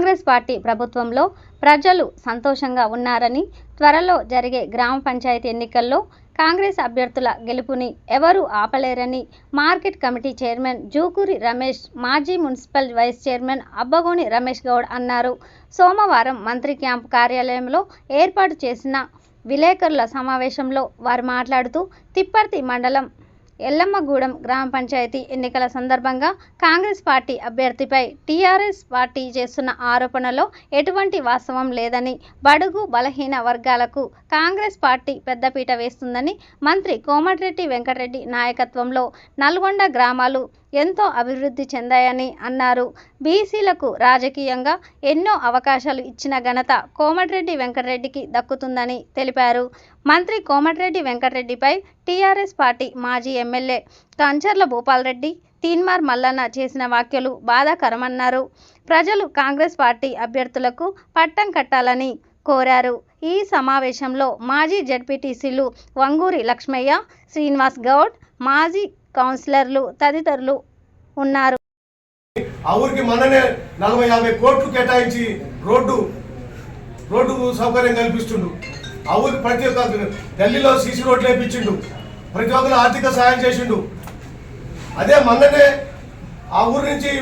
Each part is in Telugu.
కాంగ్రెస్ పార్టీ ప్రభుత్వంలో ప్రజలు సంతోషంగా ఉన్నారని త్వరలో జరిగే గ్రామ పంచాయతీ ఎన్నికల్లో కాంగ్రెస్ అభ్యర్థుల గెలుపుని ఎవరూ ఆపలేరని market committee chairman Jukuri Ramesh మాజీ municipal vice chairman Abbagoni Ramesh Goud అన్నారు. సోమవారం మంత్రి క్యాంపు కార్యాలయంలో ఏర్పాటు చేసిన విలేకరుల సమావేశంలో వారు మాట్లాడుతూ తిప్పర్తి మండలం ఎల్లమ్మగూడెం గ్రామ పంచాయతీ ఎన్నికల సందర్భంగా కాంగ్రెస్ పార్టీ అభ్యర్థిపై టీఆర్ఎస్ పార్టీ చేస్తున్న ఆరోపణలో ఎటువంటి వాస్తవం లేదని బడుగు బలహీన వర్గాలకు కాంగ్రెస్ పార్టీ పెద్దపీట వేస్తుందని మంత్రి కోమటిరెడ్డి వెంకటరెడ్డి నాయకత్వంలో నల్గొండ గ్రామాలు ఎంతో అభివృద్ధి చెందాయని అన్నారు. బీసీలకు రాజకీయంగా ఎన్నో అవకాశాలు ఇచ్చిన ఘనత కోమటిరెడ్డి వెంకటరెడ్డికి దక్కుతుందని తెలిపారు. మంత్రి కోమటిరెడ్డి వెంకటరెడ్డిపై టీఆర్ఎస్ పార్టీ మాజీ ఎమ్మెల్యే కంచర్ల భూపాల్రెడ్డి తీన్మార్ మల్లన్న చేసిన వ్యాఖ్యలు బాధాకరమన్నారు. ప్రజలు కాంగ్రెస్ పార్టీ అభ్యర్థులకు పట్టం కట్టాలని కోరారు. ఈ సమావేశంలో మాజీ జడ్పీటీసీలు వంగూరి లక్ష్మయ్య శ్రీనివాస్ గౌడ్ మాజీ కౌన్సిలర్లు తదితరులు ఉన్నారు. ఆ ఊరికి మననే నలభై యాభై కోట్లు కేటాయించి రోడ్డు రోడ్డు సౌకర్యం కల్పిస్తుండు. ఆ ఊరికి ప్రతి ఒక్క ఢిల్లీలో సీసీ రోడ్లు వేపించిండు. ప్రతి ఒక్కరు ఆర్థిక సాయం చేసిండు. అదే మొన్ననే ఆ ఊరి నుంచి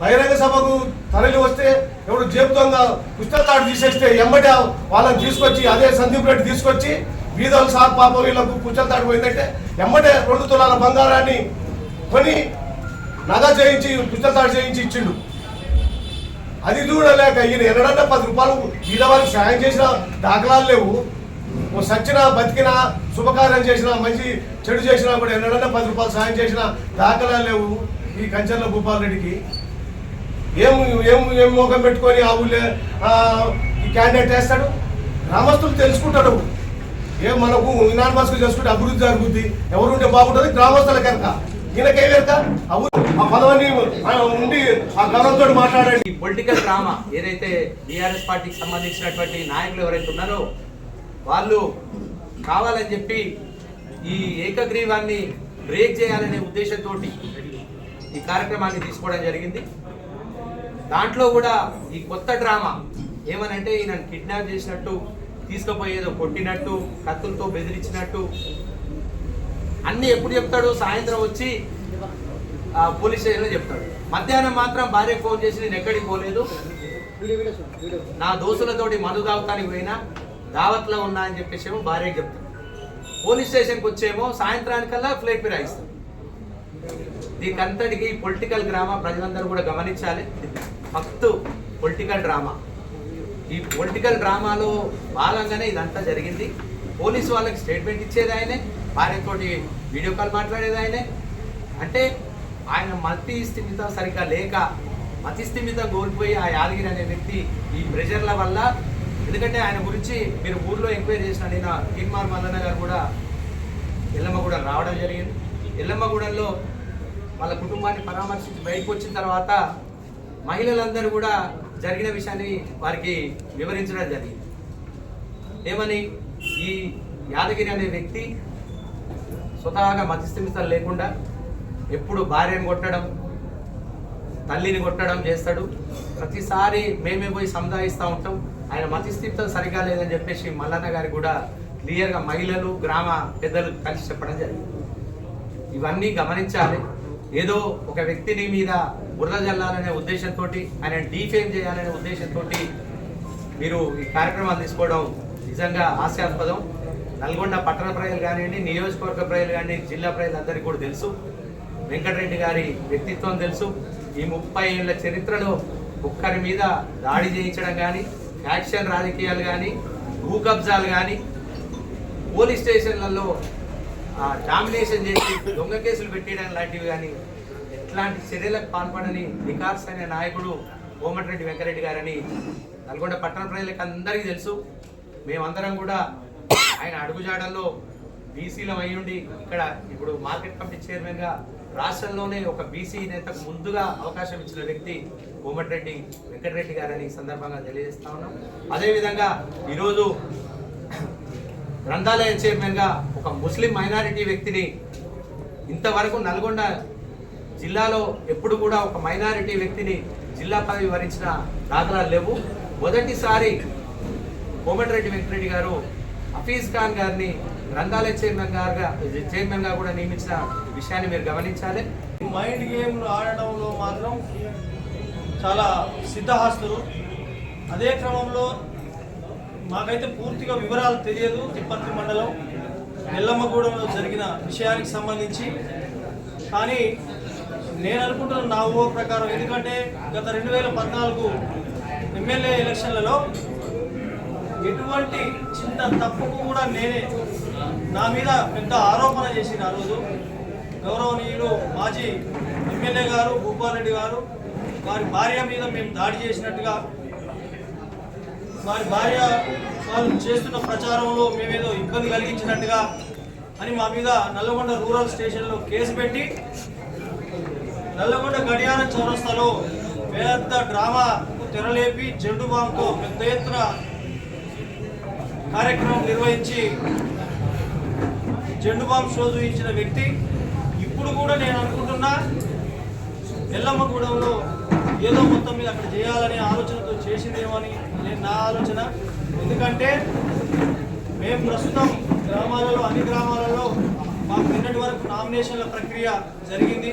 బహిరంగ సభకు తరలి వస్తే ఎవడు జేబు పుస్తకాలు తీసేస్తే ఎంబటి వాళ్ళని తీసుకొచ్చి అదే సందీప్ రెడ్డి తీసుకొచ్చి బీదలు సార్ పాప వీళ్ళకు కూర్చొని తాడిపోయిందంటే ఎమ్మటే రెండు తులాల బంగారాన్ని కొని నగ చేయించి పుస్తకాలు చేయించి ఇచ్చిండు. అది చూడలేక ఈయన ఎన్నడన్నా పది రూపాయలు వీళ్ళ వాళ్ళకి సాయం చేసిన దాఖలాలు లేవు. సచ్చిన బతికిన శుభకార్యం చేసిన మంచి చెడు చేసినా కూడా ఎన్నడన్నా పది రూపాయలు సాయం చేసిన దాఖలాలు లేవు ఈ కంచర్ల భూపాల్ రెడ్డికి. ఏం ఏం ఏం మోకం పెట్టుకొని ఆ ఊళ్ళో ఈ క్యాండిడేట్ వేస్తాడు? గ్రామస్తులు తెలుసుకుంటాడు. ఏం మనకు యునానిమస్గా చేసుకుంటే అభివృద్ధి జరుగుద్ది. ఎవరు ఉంటే బాగుంటుంది? గ్రామస్తుల కనుక. ఈయనకే కనుక ఆ పదవని ఉండి ఆ గౌరవంతో మాట్లాడండి. పొలిటికల్ డ్రామా ఏదైతే బీఆర్ఎస్ పార్టీకి సంబంధించినటువంటి నాయకులు ఎవరైతే ఉన్నారో వాళ్ళు కావాలని చెప్పి ఈ ఏకగ్రీవాన్ని బ్రేక్ చేయాలనే ఉద్దేశంతో ఈ కార్యక్రమాన్ని తీసుకోవడం జరిగింది. దాంట్లో కూడా ఈ కొత్త డ్రామా ఏమనంటే ఈయన కిడ్నాప్ చేసినట్టు తీసుకుపోయేదో కొట్టినట్టు కత్తులతో బెదిరించినట్టు. అన్ని ఎప్పుడు చెప్తాడు? సాయంత్రం వచ్చి పోలీస్ స్టేషన్లో చెప్తాడు. మధ్యాహ్నం మాత్రం భార్య ఫోన్ చేసి నేను ఎక్కడికి పోలేదు? నా దోస్తులతోటి మధు దావతానికి పోయినా దావత్లో ఉన్నా అని చెప్పేసి ఏమో భార్యకి చెప్తాడు. పోలీస్ స్టేషన్కి వచ్చేమో సాయంత్రానికల్లా ఫ్లైట్ ఫిరాయిస్తాడు దీనికంతటికి పొలిటికల్ డ్రామా ప్రజలందరూ కూడా గమనించాలి. First political drama. ఈ పొలిటికల్ డ్రామాలో భాగంగానే ఇదంతా జరిగింది. పోలీసు వాళ్ళకి స్టేట్మెంట్ ఇచ్చేది ఆయనే భార్యతోటి వీడియో కాల్ మాట్లాడేది ఆయనే. అంటే ఆయన మతి స్థిమితం సరిగ్గా లేక మతి స్థిమితం కోల్పోయి ఆ యాదగిరి అనే వ్యక్తి ఈ ప్రెషర్ల వల్ల. ఎందుకంటే ఆయన గురించి మీరు ఊర్లో ఎంక్వైరీ చేసిన నేను కిన్మార్ మల్లన్న గారు కూడా ఎల్లమ్మగూడెం రావడం జరిగింది. ఎల్లమ్మగూడెంలో వాళ్ళ కుటుంబాన్ని పరామర్శించి బయటకు వచ్చిన తర్వాత మహిళలందరూ కూడా జరిగిన విషయాన్ని వారికి వివరించడం జరిగింది. ఏమని ఈ యాదగిరి అనే వ్యక్తి స్వతహాగా మతిస్థిమితం లేకుండా ఎప్పుడు భార్యను కొట్టడం తల్లిని కొట్టడం చేస్తాడు. ప్రతిసారి మేమే పోయి సముదాయిస్తూ ఉంటాం. ఆయన మతిస్థిమితం సరిగా లేదని చెప్పేసి మల్లన్న గారికి కూడా క్లియర్గా మహిళలు గ్రామ పెద్దలు కలిసి చెప్పడం జరిగింది. ఇవన్నీ గమనించాలి. ఏదో ఒక వ్యక్తిని మీద బురద జల్లాలనే ఉద్దేశంతో ఆయన డీఫేమ్ చేయాలనే ఉద్దేశంతో మీరు ఈ కార్యక్రమాలు తీసుకోవడం నిజంగా హాస్యాస్పదం. నల్గొండ పట్టణ ప్రజలు కానివ్వండి నియోజకవర్గ ప్రజలు కానీ జిల్లా ప్రజలందరికీ కూడా తెలుసు. వెంకటరెడ్డి గారి వ్యక్తిత్వం తెలుసు. ఈ ముప్పై ఏళ్ళ చరిత్రలో ఒక్కరి మీద దాడి చేయించడం కానీ యాక్షన్ రాజకీయాలు కానీ భూ కబ్జాలు కానీ పోలీస్ స్టేషన్లలో డామినేషన్ చేసి దొంగ కేసులు పెట్టేయడం లాంటివి కానీ ఇట్లాంటి చర్యలకు పాల్పడని వికాస్ అనే నాయకుడు కోమటిరెడ్డి వెంకరెడ్డి గారని నల్గొండ పట్టణ ప్రజలకు అందరికీ తెలుసు. మేమందరం కూడా ఆయన అడుగుజాడల్లో బీసీలం అయ్యుండి ఇక్కడ ఇప్పుడు మార్కెట్ కమిటీ చైర్మన్గా రాష్ట్రంలోనే ఒక బీసీ నేతకు ముందుగా అవకాశం ఇచ్చిన వ్యక్తి కోమటిరెడ్డి వెంకటరెడ్డి గారని సందర్భంగా తెలియజేస్తా ఉన్నాం. అదేవిధంగా ఈరోజు గ్రంథాలయ చైర్మన్గా ఒక ముస్లిం మైనారిటీ వ్యక్తిని ఇంతవరకు నల్గొండ జిల్లాలో ఎప్పుడు కూడా ఒక మైనారిటీ వ్యక్తిని జిల్లా పదవి వరించిన దాఖలాలు లేవు. మొదటిసారి కోమటిరెడ్డి వెంకటరెడ్డి గారు హఫీజ్ ఖాన్ గారిని గ్రంథాలయ చైర్మన్ గారుగా చైర్మన్గా కూడా నియమించిన విషయాన్ని మీరు గమనించాలి. మైండ్ గేమ్లు ఆడడంలో మాత్రం చాలా సిద్ధహస్తులు. అదే క్రమంలో మాకైతే పూర్తిగా వివరాలు తెలియదు తిప్పర్తి మండలం. ఎల్లమ్మగూడెంలో జరిగిన విషయానికి సంబంధించి. కానీ నేను అనుకుంటున్న నా ఊహ ప్రకారం ఎందుకంటే గత రెండు వేల పద్నాలుగు ఎమ్మెల్యే ఎలక్షన్లలో ఎటువంటి చిన్న తప్పుకు కూడా నేనే నా మీద పెద్ద ఆరోపణ చేసిన ఆ రోజు. గౌరవనీయులు మాజీ ఎమ్మెల్యే గారు భూపాల్రెడ్డి గారు వారి భార్య మీద మేము దాడి చేసినట్టుగా వారి భార్య వాళ్ళు చేస్తున్న ప్రచారంలో మేమేదో ఇబ్బంది కలిగించినట్టుగా అని మా మీద నల్లగొండ రూరల్ స్టేషన్లో కేసు పెట్టి నల్లగొండ గడియార చౌరస్తాలో పెద్ద డ్రామాకు తెరలేపి జెండు బాంబుతో పెద్ద ఎత్తున కార్యక్రమం నిర్వహించి జెండు బాంబు షో చూపించిన వ్యక్తి. ఇప్పుడు కూడా నేను అనుకుంటున్నా ఎల్లమ్మగూడెంలో ఏదో మొత్తం మీద అక్కడ చేయాలనే ఆలోచనతో చేసిందేమో అని నేను నా ఆలోచన. ఎందుకంటే మేము ప్రస్తుతం గ్రామాలలో అన్ని గ్రామాలలో మాకు నిన్నటి వరకు నామినేషన్ల ప్రక్రియ జరిగింది.